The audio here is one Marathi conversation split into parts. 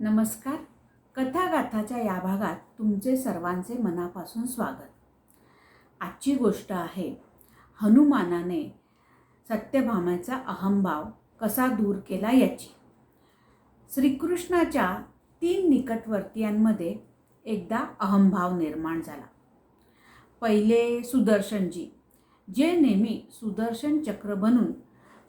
नमस्कार. कथागाथाच्या या भागात तुमचे सर्वांचे मनापासून स्वागत. आजची गोष्ट आहे हनुमानाने सत्यभामाचा अहंभाव कसा दूर केला याची. श्रीकृष्णाच्या तीन निकटवर्तीयांमध्ये एकदा अहंभाव निर्माण झाला. पहिले सुदर्शनजी जे नेहमी सुदर्शन चक्र बनून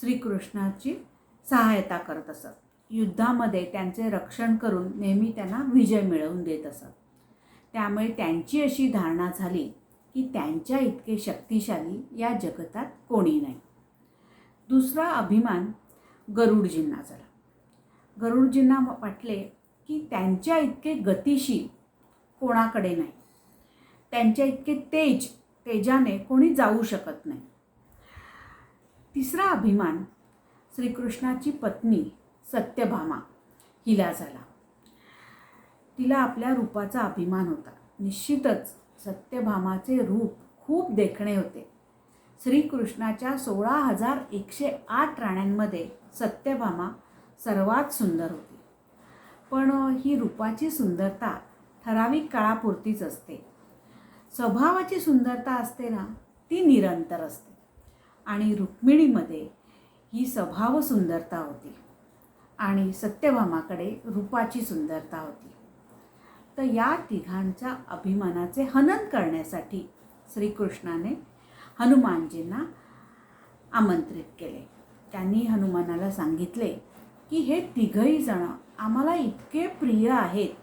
श्रीकृष्णाची सहायता करत असत. युद्धामध्ये त्यांचे रक्षण करून नेहमी त्यांना विजय मिळवून देत असत. त्यामुळे त्यांची अशी धारणा झाली की त्यांच्या इतके शक्तिशाली या जगतात कोणी नाही. दुसरा अभिमान गरुडजींना झाला. गरुडजींना वाटले की त्यांच्या इतके गतिशील कोणाकडे नाही. त्यांच्या इतके तेज तेजाने कोणी जाऊ शकत नाही. तिसरा अभिमान श्रीकृष्णाची पत्नी सत्यभामा. हिला झाला. तिला आपल्या रूपाचा अभिमान होता. निश्चितच सत्यभामाचे रूप खूप देखणे होते. श्रीकृष्णाच्या सोळा हजार एकशे आठ राण्यांमध्ये सत्यभामा सर्वात सुंदर होती. पण ही रूपाची सुंदरता ठराविक काळापुरतीच असते. स्वभावाची सुंदरता असते ना ती निरंतर असते. आणि रुक्मिणीमध्ये ही स्वभाव सुंदरता होती. आणि सत्यभामाकडे रूपाची सुंदरता होती. तर या तिघांच्या अभिमानाचे हनन करण्यासाठी श्रीकृष्णाने हनुमानजींना आमंत्रित केले. त्यांनी हनुमानाला सांगितले की हे तिघही जण आम्हाला इतके प्रिय आहेत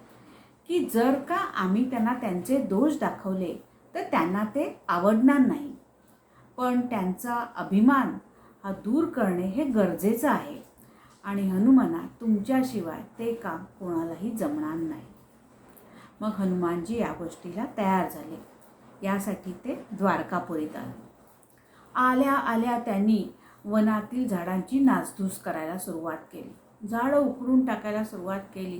की जर का आम्ही त्यांना त्यांचे दोष दाखवले तर त्यांना ते आवडणार नाही. पण त्यांचा अभिमान हा दूर करणे हे गरजेचं आहे. आणि हनुमाना तुमच्याशिवाय ते काम कोणालाही जमणार नाही. मग हनुमानजी या गोष्टीला तयार झाले. यासाठी ते द्वारकापुरीत आले. आल्या आल्या त्यांनी वनातील झाडांची नासधूस करायला सुरुवात केली. झाडं उकरून टाकायला सुरुवात केली.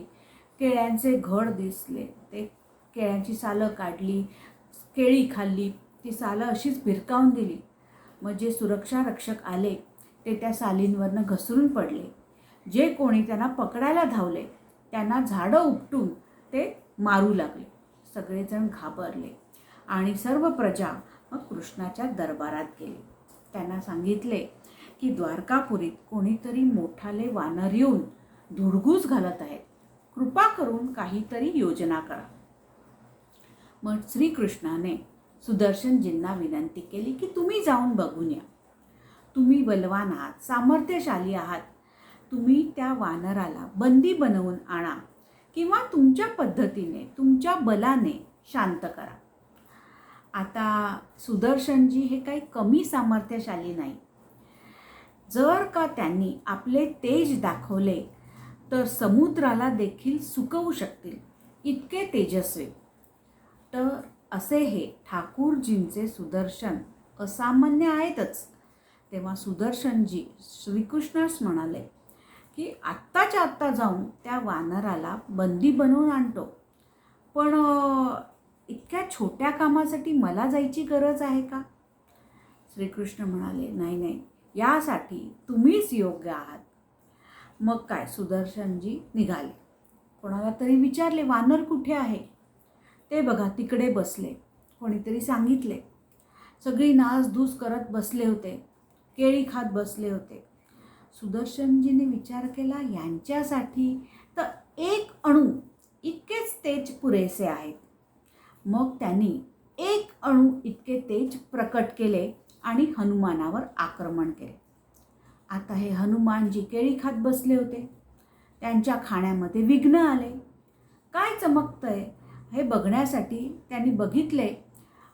केळ्यांचे घड दिसले. ते केळ्यांची सालं काढली केळी खाल्ली. ती सालं अशीच भिरकावून दिली. मग जे सुरक्षा रक्षक आले ते त्या सालींवरनं घसरून पडले. जे कोणी त्यांना पकडायला धावले त्यांना झाडं उपटून ते मारू लागले. सगळेजण घाबरले आणि सर्व प्रजा मग कृष्णाच्या दरबारात गेले. त्यांना सांगितले की द्वारकापुरीत कोणीतरी मोठाले वानर येऊन धुडगूस घालत आहेत. कृपा करून काहीतरी योजना करा. मग श्रीकृष्णाने सुदर्शनजींना विनंती केली की तुम्ही जाऊन बघून या. तुम्ही बलवान आहात सामर्थ्यशाली आहात. तुम्ही त्या वानराला बंदी बनवून आणा किंवा तुमच्या पद्धतीने तुमच्या बलाने शांत करा. आता सुदर्शनजी हे काही कमी सामर्थ्यशाली नाही. जर का त्यांनी आपले तेज दाखवले तर समुद्राला देखील सुकवू शकतील. इतके तेजस्वी. तर असे हे ठाकूरजींचे सुदर्शन असामान्य आहेतच. तेव्हा सुदर्शनजी श्रीकृष्णास म्हणाले की आत्ताच्या आत्ता जाऊन त्या वानराला बंदी बनवून आणतो. पण इतक्या छोट्या कामासाठी मला जायची गरज आहे का? श्रीकृष्ण म्हणाले नाही नाही. यासाठी तुम्हीच योग्य आहात. मग काय? सुदर्शनजी निघाले. कोणाला तरी विचारले वानर कुठे आहे? ते बघा तिकडे बसले. कोणीतरी सांगितले. सगळी नासधूस करत बसले होते. केळी खात बसले होते. सुदर्शनजीने विचार केला यांच्यासाठी तर एक अणू इतकेच तेज पुरेसे आहेत. मग त्यांनी एक अणू इतके तेज प्रकट केले आणि हनुमानावर आक्रमण केले. आता हे हनुमानजी केळी खात बसले होते. त्यांच्या खाण्यामध्ये विघ्न आले. काय चमकतंय हे बघण्यासाठी त्यांनी बघितले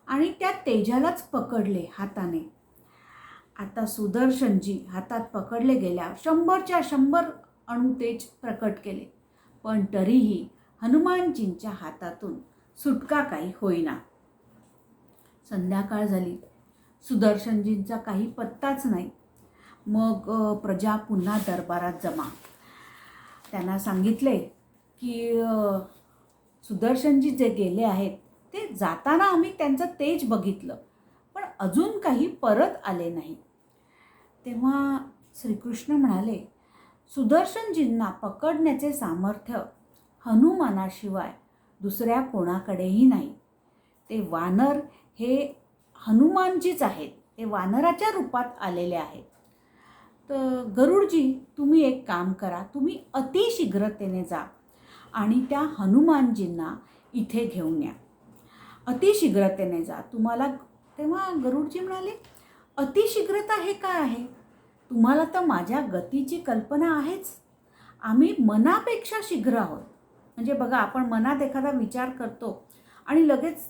आणि त्या तेजालाच पकडले हाताने. आता सुदर्शनजी हातात पकडले गेल्या शंभरच्या शंभर अणुतेज प्रकट केले. पण तरीही हनुमानजींच्या हातातून सुटका काही होईना. संध्याकाळ झाली. सुदर्शनजींचा काही पत्ताच नाही. मग प्रजा पुन्हा दरबारात जमा. त्यांना सांगितले की सुदर्शनजी जे गेले आहेत ते जाताना आम्ही त्यांचं तेज बघितलं. पण अजून काही परत आले नाही तेव्हा श्रीकृष्ण म्हणाले सुदर्शनजींना पकडण्याचे सामर्थ्य हनुमानाशिवाय दुसऱ्या कोणाकडेही नाही. ते वानर हे हनुमानजीच आहेत. ते वानराच्या रूपात आलेले आहेत. तर गरुडजी तुम्ही एक काम करा. तुम्ही अतिशीघ्रतेने जा आणि त्या हनुमानजींना इथे घेऊन या. अतिशीघ्रतेने जा. तुम्हाला तेव्हा गरुडजी म्हणाले अतिशीघ्रता हे काय आहे? तुम्हाला तर माझ्या गतीची कल्पना आहेच. आम्ही मनापेक्षा शीघ्र आहोत. म्हणजे बघा आपण मनात एखादा विचार करतो आणि लगेच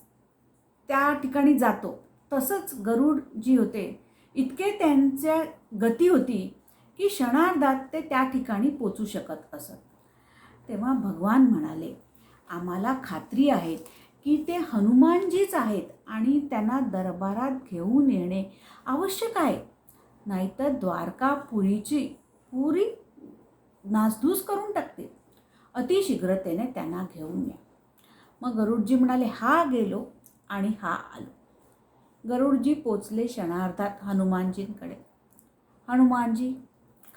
त्या ठिकाणी जातो. तसंच गरुड जी होते. इतके त्यांच्या गती होती की क्षणार्धात ते त्या ठिकाणी पोचू शकत असत. तेव्हा भगवान म्हणाले आम्हाला खात्री आहे की ते हनुमानजीच आहेत आणि त्यांना दरबारात घेऊन येणे आवश्यक आहे. नाहीतर द्वारका पुरीची पुरी नासधूस करून टाकते अतिशीघ्रतेने त्यांना घेऊन या. मग गरुडजी म्हणाले हा गेलो आणि हा आलो. गरुडजी पोचले क्षणार्धात हनुमानजींकडे. हनुमानजी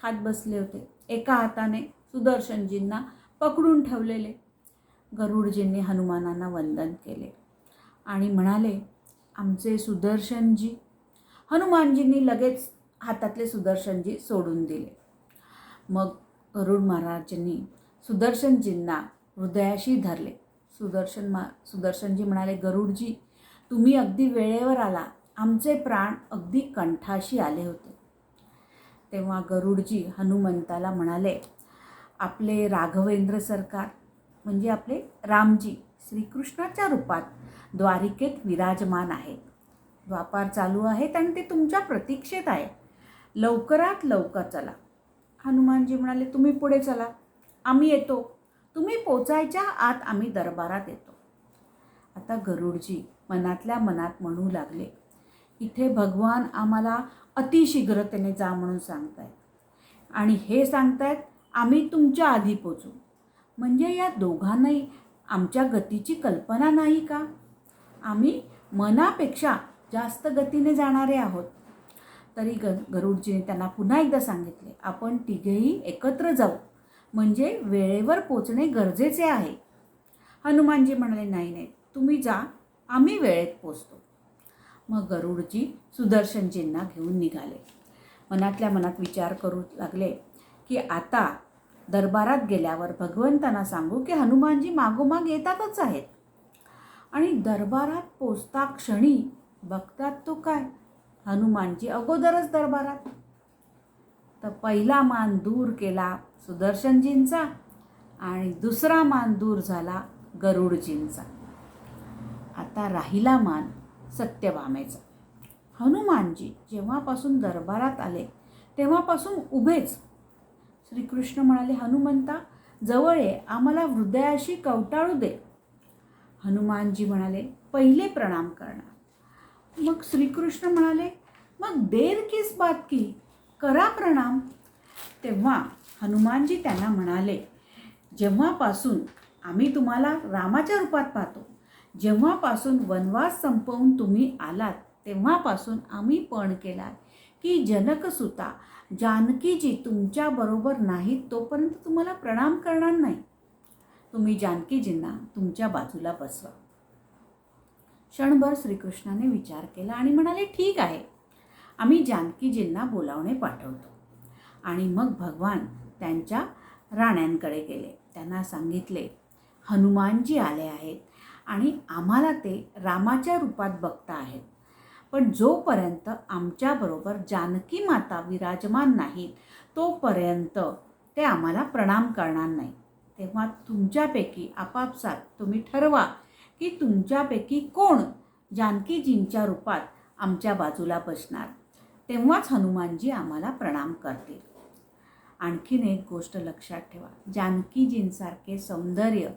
खात बसले होते. एका हाताने सुदर्शनजींना पकडून ठेवलेले. गरुडजींनी हनुमानांना वंदन केले आणि म्हणाले आमचे सुदर्शनजी. हनुमानजींनी लगेच हातातले सुदर्शनजी सोडून दिले. मग गरुड महाराजांनी सुदर्शनजींना हृदयाशी धरले. सुदर्शन मा सुदर्शनजी म्हणाले गरुडजी तुम्ही अगदी वेळेवर आला. आमचे प्राण अगदी कंठाशी आले होते. तेव्हा गरुडजी हनुमंताला म्हणाले आपले राघवेंद्र सरकार म्हणजे आपले रामजी श्रीकृष्णाच्या रूपात द्वारिकेत विराजमान आहेत. व्यापार चालू आहेत आणि ते तुमच्या प्रतीक्षेत आहे. लवकरात लवकर चला. हनुमानजी म्हणाले तुम्ही पुढे चला. आम्ही येतो. तुम्ही पोचायच्या आत आम्ही दरबारात येतो. आता गरुडजी मनातल्या मनात म्हणू लागले इथे भगवान आम्हाला अतिशीघ्रतेने जा म्हणून सांगतायत. आणि हे सांगतायत आम्ही तुमच्या आधी पोचू. म्हणजे या दोघांनाही आमच्या गतीची कल्पना नाही का? आम्ही मनापेक्षा जास्त गतीने जाणारे आहोत. तरी ग गरुडजीने त्यांना पुन्हा एकदा सांगितले आपण तिघेही एकत्र जाऊ. म्हणजे वेळेवर पोचणे गरजेचे आहे. हनुमानजी म्हणाले नाही नाही तुम्ही जा आम्ही वेळेत पोचतो. मग गरुडजी सुदर्शनजींना घेऊन निघाले. मनातल्या मनात विचार करू लागले की आता दरबारात गेल्यावर भगवंतांना सांगू की हनुमानजी मागोमाग येतातच आहेत. आणि दरबारात पोचता क्षणी बघतात तो काय? हनुमानजी अगोदरच दरबारात. तर पहिला मान दूर केला सुदर्शनजींचा आणि दुसरा मान दूर झाला गरुडजींचा. आता राहिला मान सत्यभामेचा. हनुमानजी जेव्हापासून दरबारात आले तेव्हापासून उभेच श्रीकृष्ण म्हणाले हनुमंता जवळ ये आम्हाला हृदयाशी कवटाळू दे. हनुमानजी म्हणाले पहिले प्रणाम करणार. मग श्रीकृष्ण म्हणाले मग देर किस बात की? करा प्रणाम. तेव्हा हनुमानजी त्यांना म्हणाले जेव्हापासून आम्ही तुम्हाला रामाच्या रूपात पाहतो जेव्हापासून वनवास संपवून तुम्ही आलात तेव्हापासून आम्ही पण केला की जनकसुता जानकीजी तुमच्याबरोबर नाहीत तोपर्यंत तुम्हाला प्रणाम करणार नाही. तुम्ही जानकीजींना तुमच्या बाजूला बसवा. क्षणभर श्रीकृष्णाने विचार केला आणि म्हणाले ठीक आहे. आम्ही जानकीजींना बोलावणे पाठवतो. आणि मग भगवान त्यांच्या राण्यांकडे गेले. त्यांना सांगितले हनुमानजी आले आहेत आणि आम्हाला ते रामाच्या रूपात बघता आहेत. पण जोपर्यंत आमच्याबरोबर जानकी माता विराजमान नाहीत तोपर्यंत ते आम्हाला प्रणाम करणार नाही तेव्हा तुमच्यापैकी आपापसात तुम्ही ठरवा की तुमच्यापैकी कोण जानकीजींच्या रूपात आमच्या बाजूला बसणार. तेव्हाच हनुमानजी आम्हाला प्रणाम करतील. आणखीन एक गोष्ट लक्षात ठेवा. जानकीजींसारखे सौंदर्य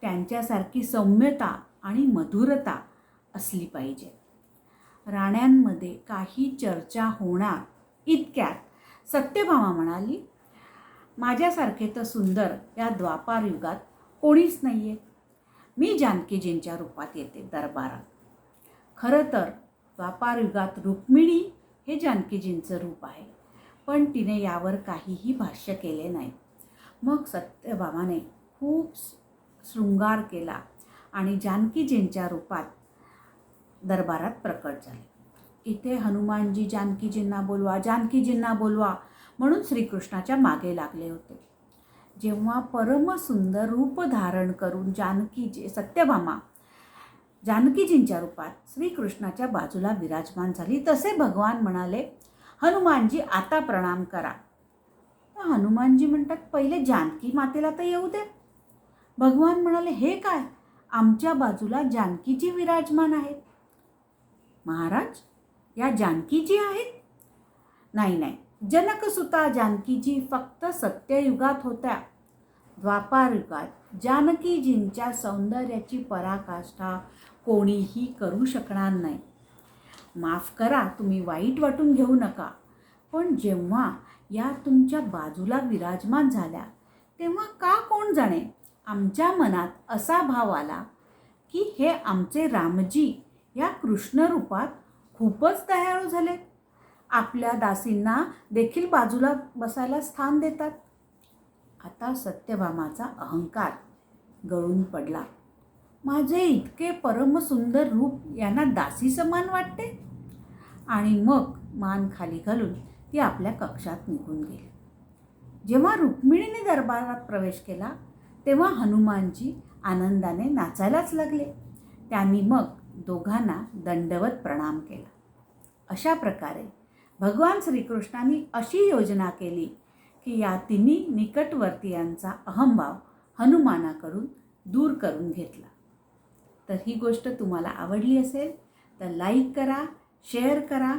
त्यांच्यासारखी सौम्यता आणि मधुरता असली पाहिजे. राण्यांमध्ये काही चर्चा होणार इतक्यात. सत्यभामा म्हणाली माझ्यासारखे तर सुंदर या द्वापार युगात कोणीच नाही आहे मी जानकीजींच्या रूपात येते दरबारात. खरं तर द्वापार युगात रुक्मिणी हे जानकीजींचं रूप आहे पण तिने यावर काहीही भाष्य केले नाही. मग सत्यभामाने खूप शृंगार केला आणि जानकीजींच्या रूपात दरबारात प्रकट झाले. इथे हनुमानजी जानकीजींना बोलवा जानकीजींना बोलवा म्हणून श्रीकृष्णाच्या मागे लागले होते. जेव्हा परमसुंदर रूप धारण करून जानकीजी सत्यभामा जानकीजींच्या रूपात श्रीकृष्णाच्या बाजूला विराजमान झाली तसे भगवान म्हणाले हनुमानजी आता प्रणाम करा. तर हनुमानजी म्हणतात पहिले जानकी मातेला तर येऊ दे. भगवान म्हणाले हे काय? आमच्या बाजूला जानकीजी विराजमान आहेत. महाराज या जानकीजी आहेत? नाही नाही. जनकसुता जानकीजी फक्त सत्ययुगात होत्या. द्वापार युगात जानकीजींच्या सौंदर्याची पराकाष्ठा कोणीही करू शकणार नाही. माफ करा तुम्ही वाईट वाटून घेऊ नका. पण जेव्हा या तुमच्या बाजूला विराजमान झाल्या तेव्हा का कोण जाणे? आमच्या मनात असा भाव आला की हे आमचे रामजी या कृष्ण रूपात खूपच दयाळू झालेत आपल्या दासींना देखील बाजूला बसायला स्थान देतात. आता सत्यभामाचा अहंकार गळून पडला. माझे इतके परमसुंदर रूप यांना दासी समान वाटते? आणि मग मान खाली घालून ती आपल्या कक्षात निघून गेली. जेव्हा रुक्मिणीने दरबारात प्रवेश केला तेव्हा हनुमानजी आनंदाने नाचायलाच लागले. त्यांनी मग दोघांना दंडवत प्रणाम केला. अशा प्रकारे भगवान श्रीकृष्णांनी अशी योजना केली की या तिन्ही निकटवर्तीयांचा अहंभाव हनुमानाकडून दूर करून घेतला. तर ही गोष्ट तुम्हाला आवडली असेल तर लाईक करा शेअर करा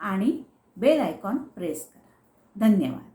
आणि बेल आयकॉन प्रेस करा. धन्यवाद.